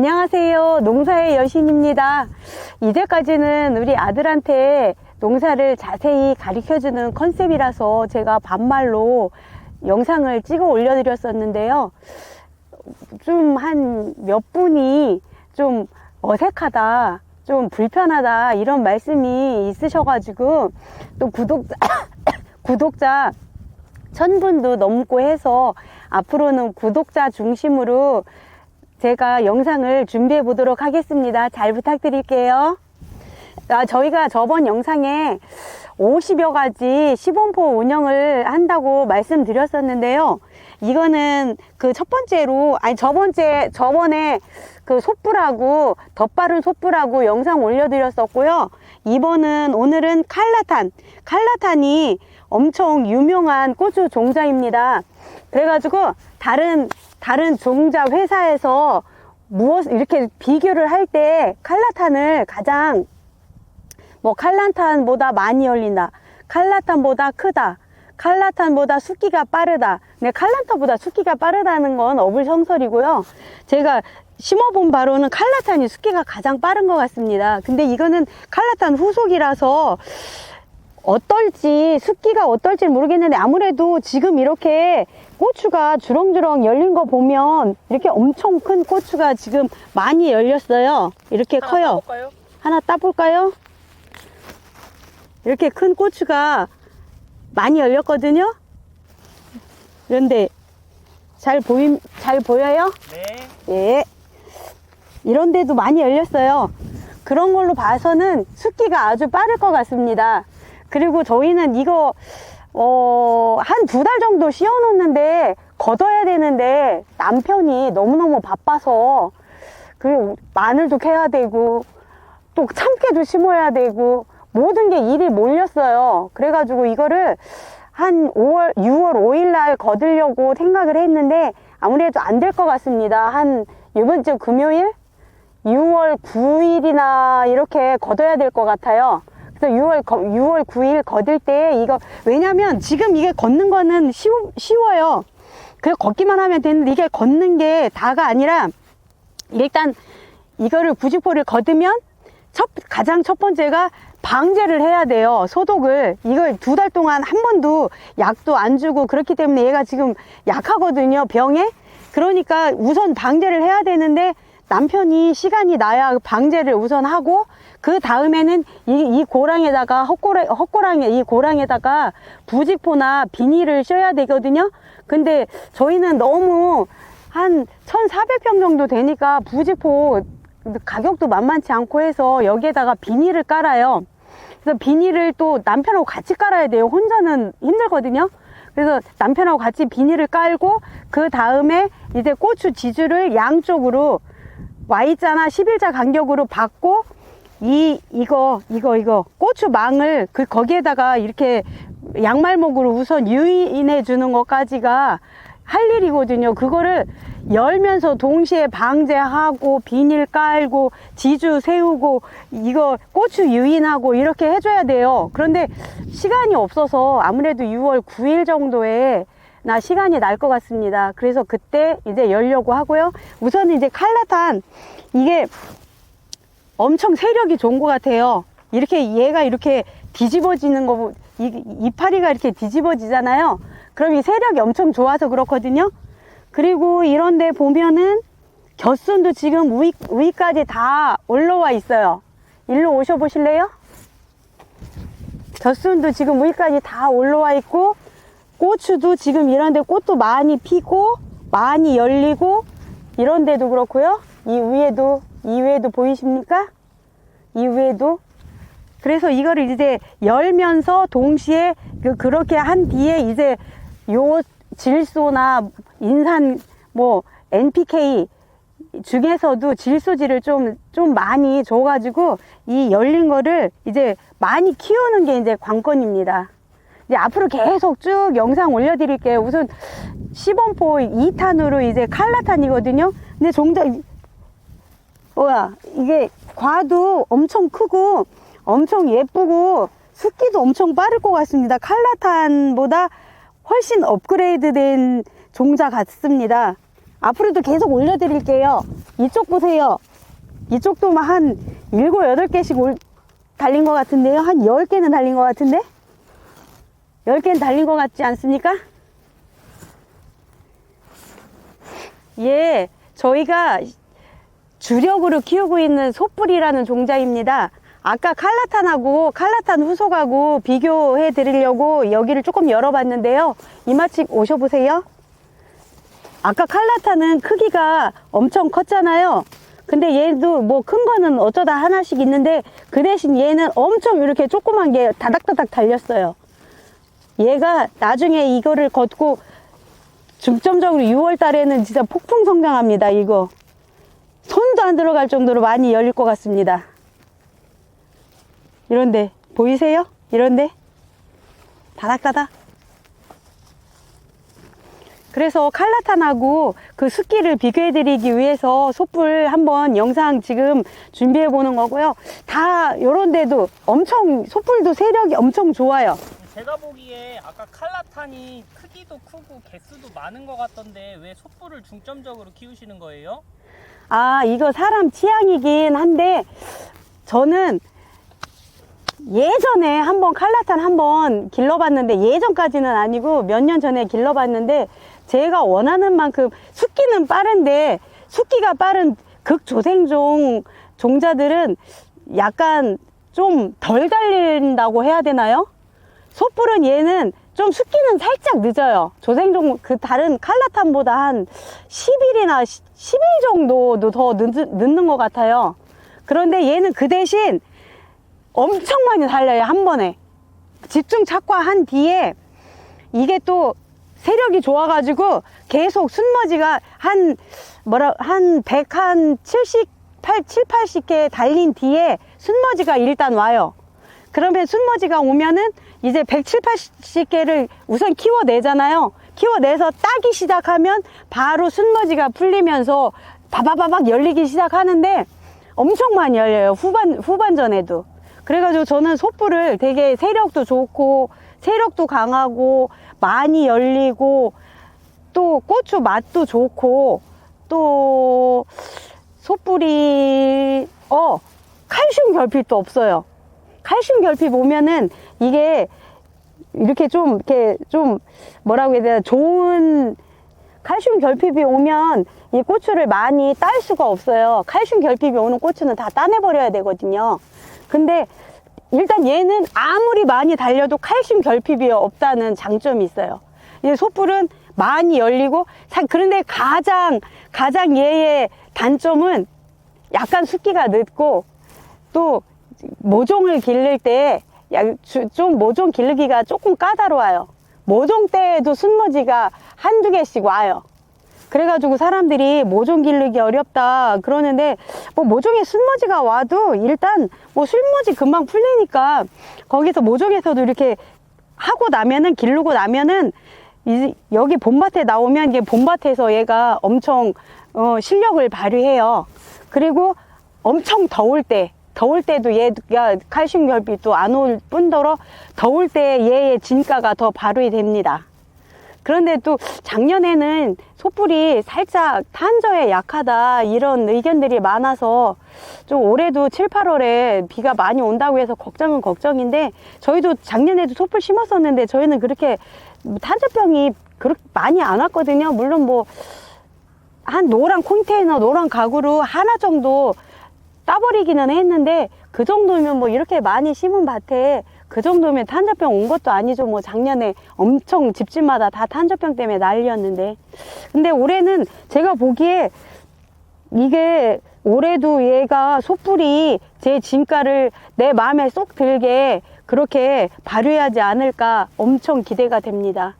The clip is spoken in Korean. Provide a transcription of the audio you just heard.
안녕하세요. 농사의 여신입니다. 이제까지는 우리 아들한테 농사를 자세히 가르쳐주는 컨셉이라서 제가 반말로 영상을 찍어 올려드렸었는데요. 좀 한 몇 분이 좀 어색하다, 좀 불편하다, 이런 말씀이 있으셔가지고 또 구독자, 구독자 천 분도 넘고 해서 앞으로는 구독자 중심으로 제가 영상을 준비해 보도록 하겠습니다. 잘 부탁드릴게요. 아, 저희가 저번 영상에 50여 가지 시범포 운영을 한다고 말씀드렸었는데요. 이거는 그 첫 번째로, 아니, 저번째, 저번에 그 솥불하고, 덧바른 솥불하고 영상 올려드렸었고요. 이번은, 오늘은 칼라탄. 칼라탄이 엄청 유명한 고추 종자입니다. 그래가지고, 다른, 다른 종자 회사에서 무엇, 이렇게 비교를 할 때 칼라탄을 가장 뭐 칼라탄보다 많이 열린다. 칼라탄보다 크다. 칼라탄보다 숙기가 빠르다. 네, 칼라탄보다 숙기가 빠르다는 건 어불성설이고요. 제가 심어본 바로는 칼라탄이 숙기가 가장 빠른 것 같습니다. 근데 이거는 칼라탄 후속이라서 어떨지 숙기가 어떨지 모르겠는데 아무래도 지금 이렇게 고추가 주렁주렁 열린 거 보면 이렇게 엄청 큰 고추가 지금 많이 열렸어요. 이렇게 커요. 볼까요? 하나 따볼까요? 이렇게 큰 고추가 많이 열렸거든요. 그런데 잘 보임 잘 보여요? 네. 예. 이런 데도 많이 열렸어요. 그런 걸로 봐서는 숫기가 아주 빠를 것 같습니다. 그리고 저희는 이거 어, 한 두 달 정도 씌워 놓는데 걷어야 되는데 남편이 너무너무 바빠서 그 마늘도 캐야 되고 또 참깨도 심어야 되고 모든 게 일이 몰렸어요. 그래가지고 이거를 한 5월, 6월 5일 날 거두려고 생각을 했는데 아무래도 안 될 것 같습니다. 한 이번 주 금요일? 6월 9일이나 이렇게 거둬야 될 것 같아요. 그래서 6월, 6월 9일 거둘 때 이거, 왜냐면 지금 이게 걷는 거는 쉬우, 쉬워요. 그냥 걷기만 하면 되는데 이게 걷는 게 다가 아니라 일단 이거를 부직포를 거두면 첫, 가장 첫 번째가 방제를 해야 돼요. 소독을. 이걸 두 달 동안 한 번도 약도 안 주고 그렇기 때문에 얘가 지금 약하거든요. 병에. 그러니까 우선 방제를 해야 되는데 남편이 시간이 나야 방제를 우선 하고 그 다음에는 이, 이 고랑에다가 헛고랑, 헛고랑에, 이 고랑에다가 부직포나 비닐을 씌워야 되거든요. 근데 저희는 너무 한 1,400평 정도 되니까 부직포 가격도 만만치 않고 해서 여기에다가 비닐을 깔아요. 그래서 비닐을 또 남편하고 같이 깔아야 돼요. 혼자는 힘들거든요. 그래서 남편하고 같이 비닐을 깔고 그 다음에 이제 고추 지주를 양쪽으로 Y자나 11자 간격으로 받고 이 이거 이거 이거 고추 망을 그 거기에다가 이렇게 양말목으로 우선 유인해 주는 것까지가 할 일이거든요. 그거를 열면서 동시에 방제하고 비닐 깔고 지주 세우고 이거 고추 유인하고 이렇게 해줘야 돼요. 그런데 시간이 없어서 아무래도 6월 9일 정도에 나 시간이 날 것 같습니다. 그래서 그때 이제 열려고 하고요. 우선 이제 칼라탄 이게 엄청 세력이 좋은 것 같아요. 이렇게 얘가 이렇게 뒤집어지는 거, 보- 이, 이파리가 이렇게 뒤집어지잖아요. 그럼 이 세력이 엄청 좋아서 그렇거든요. 그리고 이런데 보면은 곁순도 지금 위, 위까지 다 올라와 있어요. 일로 오셔 보실래요? 젖순도 지금 위까지 다 올라와 있고 고추도 지금 이런데 꽃도 많이 피고 많이 열리고 이런데도 그렇고요. 이 위에도 이 위에도 보이십니까? 이 위에도 그래서 이거를 이제 열면서 동시에 그 그렇게 한 뒤에 이제 요 질소나 인산 뭐 NPK 중에서도 질소지를 좀, 좀 많이 줘가지고 이 열린 거를 이제 많이 키우는 게 이제 관건입니다. 이제 앞으로 계속 쭉 영상 올려드릴게요. 우선 시범포 2탄으로 이제 칼라탄이거든요. 근데 종자, 뭐야, 이게 과도 엄청 크고 엄청 예쁘고 습기도 엄청 빠를 것 같습니다. 칼라탄보다 훨씬 업그레이드 된 종자 같습니다. 앞으로도 계속 올려드릴게요. 이쪽 보세요. 이쪽도 막한 7, 8개씩 올, 달린 것 같은데요. 한 10개는 달린 것 같은데? 10개는 달린 것 같지 않습니까? 예, 저희가 주력으로 키우고 있는 소뿔이라는 종자입니다. 아까 칼라탄하고 칼라탄 후속하고 비교해 드리려고 여기를 조금 열어봤는데요. 이마칩 오셔보세요. 아까 칼라탄은 크기가 엄청 컸잖아요. 근데 얘도 뭐 큰 거는 어쩌다 하나씩 있는데 그 대신 얘는 엄청 이렇게 조그만 게 다닥다닥 달렸어요. 얘가 나중에 이거를 걷고 중점적으로 6월 달에는 진짜 폭풍 성장합니다. 이거 손도 안 들어갈 정도로 많이 열릴 것 같습니다. 이런데 보이세요? 이런데 다닥다닥. 그래서 칼라탄하고 그 습기를 비교해 드리기 위해서 솥불 한번 영상 지금 준비해 보는 거고요. 다 요런 데도 엄청 솥불도 세력이 엄청 좋아요. 제가 보기에 아까 칼라탄이 크기도 크고 개수도 많은 것 같던데 왜 솥불을 중점적으로 키우시는 거예요? 아, 이거 사람 취향이긴 한데, 저는 예전에 한번 칼라탄 한번 길러봤는데, 예전까지는 아니고 몇 년 전에 길러봤는데, 제가 원하는 만큼 숙기는 빠른데, 숙기가 빠른 극조생종 종자들은 약간 좀 덜 달린다고 해야 되나요? 솥불은 얘는 좀 숙기는 살짝 늦어요. 조생종 그 다른 칼라탄보다 한 10일이나 10일 정도도 더 늦, 늦는 것 같아요. 그런데 얘는 그 대신 엄청 많이 달려요. 한 번에. 집중 착화한 뒤에 이게 또 세력이 좋아가지고 계속 순머지가 한 뭐라 한 100, 한 70, 8, 7, 80개 달린 뒤에 순머지가 일단 와요. 그러면 순머지가 오면은 이제 107, 80개를 우선 키워내잖아요. 키워내서 따기 시작하면 바로 순머지가 풀리면서 바바바박 열리기 시작하는데 엄청 많이 열려요. 후반, 후반전에도. 그래가지고 저는 솥불을 되게 세력도 좋고 세력도 강하고 많이 열리고 또 고추 맛도 좋고 또 솥불이 어 칼슘 결핍도 없어요. 칼슘 결핍 오면은 이게 이렇게 좀 이렇게 좀 뭐라고 해야 되나 좋은 칼슘 결핍이 오면 이 고추를 많이 딸 수가 없어요. 칼슘 결핍이 오는 고추는 다 따내버려야 되거든요. 근데 일단 얘는 아무리 많이 달려도 칼슘 결핍이 없다는 장점이 있어요. 이 솥불은 많이 열리고 사- 그런데 가장 가장 얘의 단점은 약간 숫기가 늦고 또 모종을 기를 때좀 모종 기르기가 조금 까다로워요. 모종 때에도 순머지가 한두 개씩 와요. 그래가지고 사람들이 모종 기르기 어렵다 그러는데 뭐 모종에 순머지가 와도 일단 뭐 순머지 금방 풀리니까 거기서 모종에서도 이렇게 하고 나면은 기르고 나면은 이- 여기 봄밭에 나오면 이게 봄밭에서 얘가 엄청 어, 실력을 발휘해요. 그리고 엄청 더울 때 더울 때도 얘가 칼슘 결핍도 안 올 뿐더러 더울 때 얘의 진가가 더 발휘 됩니다. 그런데 또 작년에는 솥불이 살짝 탄저에 약하다 이런 의견들이 많아서 좀 올해도 7, 8월에 비가 많이 온다고 해서 걱정은 걱정인데 저희도 작년에도 솥불 심었었는데 저희는 그렇게 탄저병이 그렇게 많이 안 왔거든요. 물론 뭐 한 노란 컨테이너, 노란 가구로 하나 정도 따버리기는 했는데 그 정도면 뭐 이렇게 많이 심은 밭에 그 정도면 탄저병 온 것도 아니죠. 뭐 작년에 엄청 집집마다 다 탄저병 때문에 난리였는데. 근데 올해는 제가 보기에 이게 올해도 얘가 솥불이 제 진가를 내 마음에 쏙 들게 그렇게 발휘하지 않을까 엄청 기대가 됩니다.